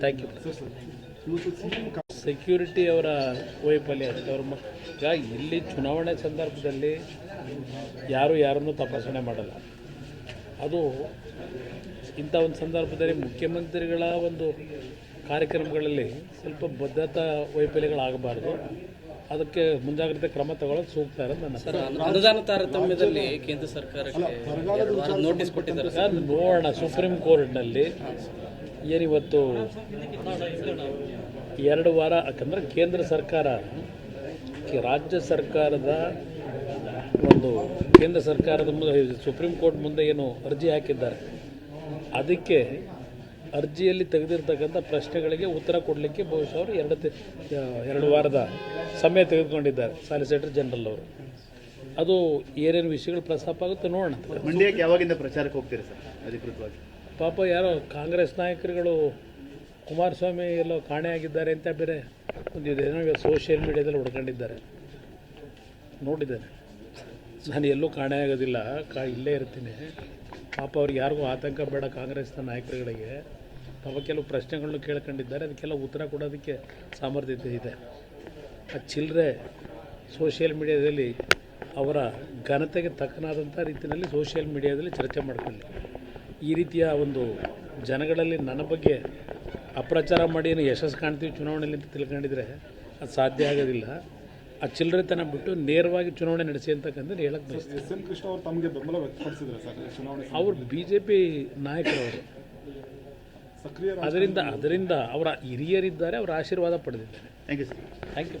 Thank you security ಅವರ ವೈಫಲ್ಯ ಅಷ್ಟೇ ಅವ್ರ ಈಗ ಇಲ್ಲಿ ಚುನಾವಣೆ ಸಂದರ್ಭದಲ್ಲಿ ಯಾರು ಯಾರನ್ನು ತಪಾಸಣೆ ಮಾಡಲ್ಲ. ಅದು ಇಂಥ ಒಂದು ಸಂದರ್ಭದಲ್ಲಿ ಮುಖ್ಯಮಂತ್ರಿಗಳ ಒಂದು ಕಾರ್ಯಕ್ರಮಗಳಲ್ಲಿ ಸ್ವಲ್ಪ ಭದ್ರತಾ ವೈಫಲ್ಯಗಳಾಗಬಾರ್ದು ಅದಕ್ಕೆ ಮುಂಜಾಗ್ರತೆ ಕ್ರಮ ತಗೊಳ್ಳೋದು ಸೂಕ್ತ ಇರೋದು ನನ್ನ ಸರ್ ಅನು- ಅನುದಾನ ತಾರತಮ್ಯದಲ್ಲಿ ಕೇಂದ್ರ ಸರ್ಕಾರಕ್ಕೆ ನೋಟಿಸ್ ಕೊಟ್ಟಿದ್ದಾರೆ? ಸರ್ ನೋಡೋಣ ಸುಪ್ರೀಂ ಕೋರ್ಟ್ನಲ್ಲಿ ಏನಿವತ್ತು ಎರಡು ವಾರ, ಯಾಕಂದರೆ ಕೇಂದ್ರ ಸರ್ಕಾರ, ರಾಜ್ಯ ಸರ್ಕಾರದ ಒಂದು, ಕೇಂದ್ರ ಸರ್ಕಾರದ ಮುಂದೆ, ಸುಪ್ರೀಂ ಕೋರ್ಟ್ ಮುಂದೆ ಏನು ಅರ್ಜಿ ಹಾಕಿದ್ದಾರೆ. ಅದಕ್ಕೆ ಅರ್ಜಿಯಲ್ಲಿ ತೆಗೆದಿರ್ತಕ್ಕಂಥ ಪ್ರಶ್ನೆಗಳಿಗೆ ಉತ್ತರ ಕೊಡಲಿಕ್ಕೆ ಬಹುಶಃ ಅವರು ಎರಡು ಎರಡು ವಾರದ ಸಮಯ ತೆಗೆದುಕೊಂಡಿದ್ದಾರೆ, ಸಾಲಿಸಿಟರ್ ಜನರಲ್ ಅವರು. ಅದು ಏನೇನು ವಿಷಯಗಳು ಪ್ರಸ್ತಾಪ ಆಗುತ್ತೆ ನೋಡೋಣ. ಮಂಡ್ಯಕ್ಕೆ ಯಾವಾಗಿಂದ ಪ್ರಚಾರಕ್ಕೆ ಹೋಗ್ತೀರಿ ಸರ್, ಅಧಿಕೃತವಾಗಿ? ಪಾಪ ಯಾರೋ ಕಾಂಗ್ರೆಸ್ ನಾಯಕರುಗಳು ಕುಮಾರಸ್ವಾಮಿ ಎಲ್ಲೋ ಕಾಣೆಯಾಗಿದ್ದಾರೆ ಅಂತ ಬೇರೆ ಒಂದು ಇದೇನೋ ಸೋಷಿಯಲ್ ಮೀಡಿಯಾದಲ್ಲಿ ಹುಡ್ಕೊಂಡಿದ್ದಾರೆ. ನೋಡಿದ್ದೇನೆ. ನಾನು ಎಲ್ಲೂ ಕಾಣೆಯಾಗೋದಿಲ್ಲ ಕಾ ಇಲ್ಲೇ ಇರ್ತೀನಿ. ಪಾಪ ಅವ್ರಿಗೆ ಯಾರಿಗೂ ಆತಂಕ ಬೇಡ ಕಾಂಗ್ರೆಸ್ನ ನಾಯಕರುಗಳಿಗೆ. ಪಾಪ ಕೆಲವು ಪ್ರಶ್ನೆಗಳನ್ನು ಕೇಳ್ಕೊಂಡಿದ್ದಾರೆ, ಅದಕ್ಕೆಲ್ಲ ಉತ್ತರ ಕೊಡೋದಕ್ಕೆ ಸಾಮರ್ಥ್ಯತೆ ಇದೆ. ಆ ಚಿಲ್ಲರೆ ಸೋಷಿಯಲ್ ಮೀಡಿಯಾದಲ್ಲಿ ಅವರ ಘನತೆಗೆ ತಕ್ಕನಾದಂಥ ರೀತಿಯಲ್ಲಿ ಸೋಷಿಯಲ್ ಮೀಡಿಯಾದಲ್ಲಿ ಚರ್ಚೆ ಮಾಡ್ಕೊಳ್ಳಿ. ಈ ರೀತಿಯ ಒಂದು ಜನಗಳಲ್ಲಿ ನನ್ನ ಬಗ್ಗೆ ಅಪ್ರಚಾರ ಮಾಡಿ ಏನು ಯಶಸ್ಸು ಕಾಣ್ತೀವಿ ಚುನಾವಣೆಯಲ್ಲಿ ಅಂತ ತಿಳ್ಕೊಂಡಿದ್ರೆ ಅದು ಸಾಧ್ಯ ಆಗೋದಿಲ್ಲ. ಆ ಚಿಲ್ಲರೆತನ ಬಿಟ್ಟು ನೇರವಾಗಿ ಚುನಾವಣೆ ನಡೆಸಿ ಅಂತಕ್ಕಂಥದ್ದು ಹೇಳಕ್ಕೆ ಬಯಸ್ತೀನಿ. ಎಸ್ ಕೃಷ್ಣ ಅವರು ತಮಗೆ ಬೆಂಬಲ ವ್ಯಕ್ತಪಡಿಸಿದ್ರೆ ಸರ್ ಚುನಾವಣೆ ಅವರು ಬಿ ಜೆ ಪಿ ನಾಯಕರವರು. ಸಕ್ರಿಯ ಅದರಿಂದ ಅದರಿಂದ ಅವರ ಹಿರಿಯರಿದ್ದಾರೆ ಅವರ ಆಶೀರ್ವಾದ ಪಡೆದಿದ್ದಾರೆ. Thank you sir thank you